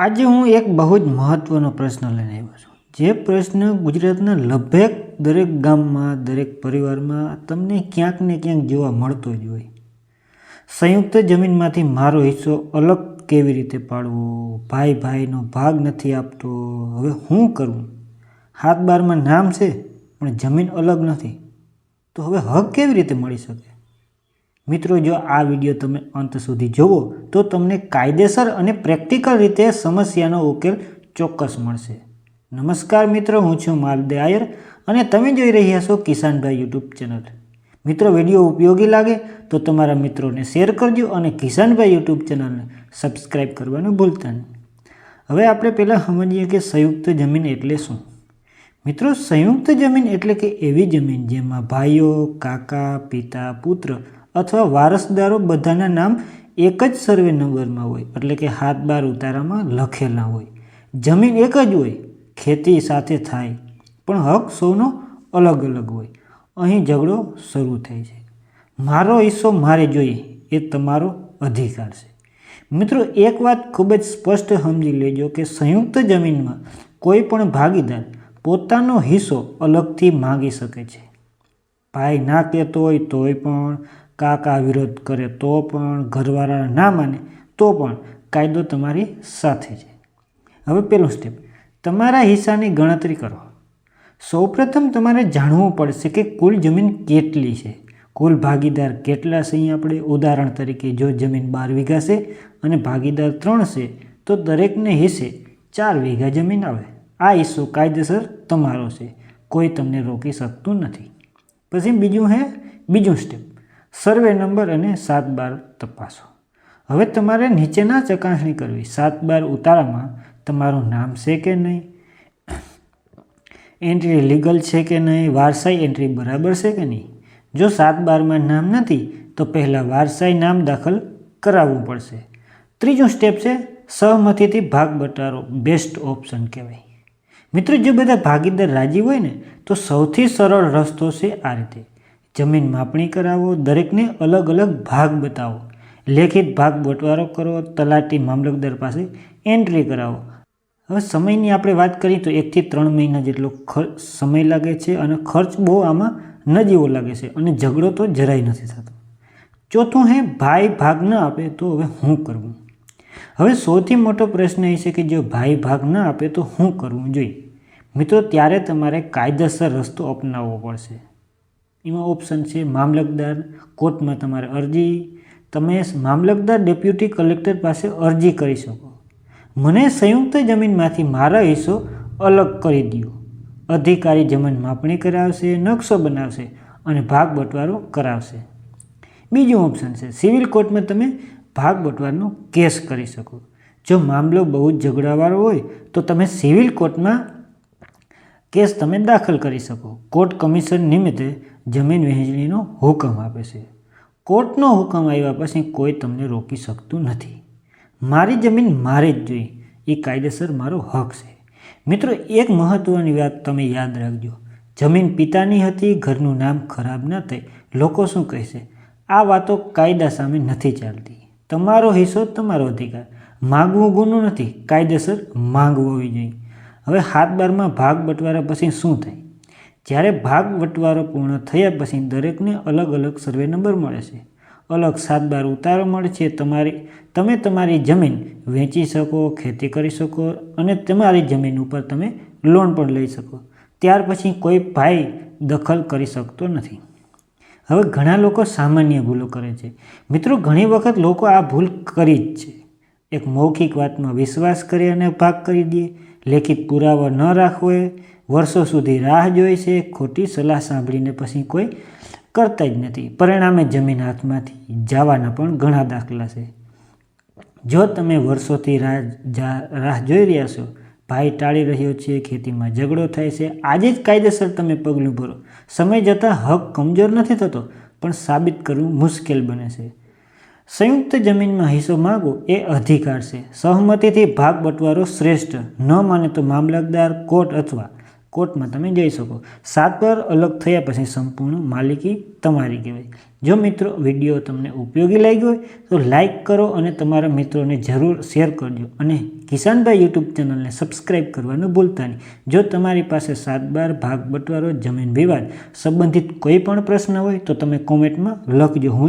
આજે હું એક બહુ જ મહત્ત્વનો પ્રશ્ન લઈને આવ્યો છું. જે પ્રશ્ન ગુજરાતના લગભગ દરેક ગામમાં, દરેક પરિવારમાં તમને ક્યાંક ને ક્યાંક જોવા મળતો જ હોય. સંયુક્ત જમીનમાંથી મારો હિસ્સો અલગ કેવી રીતે પાડવો? ભાઈ ભાઈનો ભાગ નથી આપતો. હવે હું કરું? હાથ બારમાં નામ છે, પણ જમીન અલગ નથી. તો હવે હક કેવી રીતે મળી શકે? મિત્રો, જો આ વીડિયો તમે અંત સુધી જુઓ તો તમને કાયદેસર અને પ્રેક્ટિકલ રીતે સમસ્યાનો ઉકેલ ચોક્કસ મળશે. નમસ્કાર મિત્રો, હું છું માલદે આયર અને તમે જોઈ રહ્યા છો કિસાનભાઈ યુટ્યુબ ચેનલ. મિત્રો, વીડિયો ઉપયોગી લાગે તો તમારા મિત્રોને શેર કરજો અને કિસાનભાઈ યુટ્યુબ ચેનલને સબસ્ક્રાઈબ કરવાનું ભૂલતા નહીં. હવે આપણે પહેલાં સમજીએ કે સંયુક્ત જમીન એટલે શું? મિત્રો, સંયુક્ત જમીન એટલે કે એવી જમીન જેમાં ભાઈઓ, કાકા, પિતા, પુત્ર અથવા વારસદારો બધાના નામ એક જ સર્વે નંબરમાં હોય, એટલે કે હાથ બાર ઉતારામાં લખેલા હોય. જમીન એક જ હોય, ખેતી સાથે થાય, પણ હક સૌનો અલગ અલગ હોય. અહીં ઝઘડો શરૂ થાય છે. મારો હિસ્સો મારે જોઈએ, એ તમારો અધિકાર છે. મિત્રો, એક વાત ખૂબ જ સ્પષ્ટ સમજી લેજો કે સંયુક્ત જમીનમાં કોઈ પણ ભાગીદાર પોતાનો હિસ્સો અલગથી માગી શકે છે. ભાઈ ના કહેતો હોય તોય પણ કાકા વિરોધ કરે તો પણ, ઘરવાળા ના માને તો પણ કાયદો તમારી સાથે છે. હવે પહેલું સ્ટેપ તમારા હિસ્સાની ગણતરી કરો. સૌપ્રથમ તમારે જાણવું પડશે કે કુલ જમીન કેટલી છે. કુલ ભાગીદાર કેટલા છે અહીં આપણે ઉદાહરણ તરીકે જો જમીન બાર વીઘા છે અને ભાગીદાર ત્રણ છે, તો દરેકને હિસ્સે ચાર વીઘા જમીન આવે. આ હિસ્સો કાયદેસર તમારો છે. કોઈ તમને રોકી શકતું નથી. પછી બીજું હે, બીજું સ્ટેપ સર્વે નંબર અને સાત બાર તપાસો. હવે તમારે નીચેના ચકાસણી કરવી. સાત બાર ઉતારામાં તમારું નામ છે કે નહીં? એન્ટ્રી લીગલ છે કે નહીં? વારસાઈ એન્ટ્રી બરાબર છે કે નહીં? જો સાત બારમાં નામ નથી, તો પહેલાં વારસાઈ નામ દાખલ કરાવવું પડશે. ત્રીજું સ્ટેપ છે, સહમતીથી ભાગ બટારો બેસ્ટ ઓપ્શન કહેવાય. મિત્રો, જો બધા ભાગીદાર રાજી હોય ને, તો સૌથી સરળ રસ્તો છે આ રીતે. જમીન માપણી કરાવો, દરેકને અલગ અલગ ભાગ બતાવો. લેખિત ભાગ બટવારો કરો, તલાટી મામલતદાર પાસે એન્ટ્રી કરાવો. હવે સમયની આપણે વાત કરીએ તો એકથી ત્રણ મહિના જેટલો ખર્ચ સમય લાગે છે અને ખર્ચ બહુ આમાં નજીવો લાગે છે અને ઝઘડો તો જરાય નથી થતો. ચોથું હે, ભાઈ ભાગ ન આપે તો હવે શું કરવું? હવે સૌથી મોટો પ્રશ્ન એ છે કે જો ભાઈ ભાગ ન આપે તો શું કરવું જોઈએ? મિત્રો, ત્યારે તમારે કાયદેસર રસ્તો અપનાવવો પડશે. એમાં ઓપ્શન છે મામલતદાર. કોર્ટમાં તમારે અરજી. તમે મામલતદાર ડેપ્યુટી કલેક્ટર પાસે અરજી કરી શકો. મને સંયુક્ત જમીનમાંથી મારા હિસ્સો અલગ કરી દો અધિકારી જમીન માપણી કરાવશે, નકશો બનાવશે અને ભાગ બટવારો કરાવશે. બીજું ઓપ્શન છે, સિવિલ કોર્ટમાં તમે ભાગ બટવારનો કેસ કરી શકો. જો મામલો બહુ જ ઝઘડાવાળો હોય, તો તમે સિવિલ કોર્ટમાં કેસ તમે દાખલ કરી શકો. કોર્ટ કમિશન નિમિત્તે જમીન વહેંચણીનો હુકમ આપે છે. કોર્ટનો હુકમ આવ્યા પછી કોઈ તમને રોકી શકતું નથી. મારી જમીન મારે જ જોઈએ એ કાયદેસર મારો હક છે. મિત્રો, એક મહત્ત્વની વાત તમે યાદ રાખજો. જમીન પિતાની હતી, ઘરનું નામ ખરાબ ના થાય લોકો શું કહેશે? આ વાતો કાયદા સામે નથી ચાલતી. તમારો હિસ્સો તમારો અધિકાર. માગવું ગુનો નથી. કાયદેસર માંગવો જોઈએ. હવે હાથ બારમાં ભાગ બટવારા પછી શું થાય? જ્યારે ભાગ વટવારો પૂર્ણ થયા પછી દરેકને અલગ અલગ સર્વે નંબર મળે છે. અલગ સાત બાર ઉતારો મળે છે. તમારી, તમે તમારી જમીન વેચી શકો, ખેતી કરી શકો અને તમારી જમીન ઉપર તમે લોન પણ લઈ શકો. ત્યાર પછી કોઈ ભાઈ દખલ કરી શકતો નથી. હવે ઘણા લોકો સામાન્ય ભૂલો કરે છે. મિત્રો, ઘણી વખત લોકો આ ભૂલ કરી જ છે. એક મૌખિક વાતમાં વિશ્વાસ કરી અને ભાગ કરી દે. લેખિત પુરાવો ન રાખવો વર્ષો સુધી રાહ જોઈ છે, ખોટી સલાહ સાંભળીને પછી કોઈ કરતા જ નથી. પરિણામે જમીન હાથમાંથી જવાના પણ ઘણા દાખલા છે. જો તમે વર્ષોથી રાહ રાહ જોઈ રહ્યા છો, ભાઈ ટાળી રહ્યો છે, ખેતીમાં ઝઘડો થાય છે, આજે જ કાયદેસર તમે પગલું ભરો. સમય જતાં હક કમજોર નથી થતો, પણ સાબિત કરવું મુશ્કેલ બને છે. સંયુક્ત જમીનમાં હિસ્સો માગવો એ અધિકાર છે. સહમતિથી ભાગ બટવારો શ્રેષ્ઠ, ન માને તો મામલતદાર, કોર્ટ અથવા કોર્ટમાં તમે જઈ શકો. સાત બાર અલગ થયા પછી સંપૂર્ણ માલિકી તમારી કહેવાય. જો મિત્રો વીડિયો તમને ઉપયોગી લાગ્યો હોય, તો લાઈક કરો અને તમારા મિત્રોને જરૂર શેર કરજો. અને કિસાનભાઈ યુટ્યુબ ચેનલને સબસ્ક્રાઇબ કરવાનું ભૂલતા નહીં. જો તમારી પાસે સાત બાર ભાગ બટવારો, જમીન વિવાદ સંબંધિત કોઈ પણ પ્રશ્ન હોય, તો તમે કોમેન્ટમાં લખજો. હું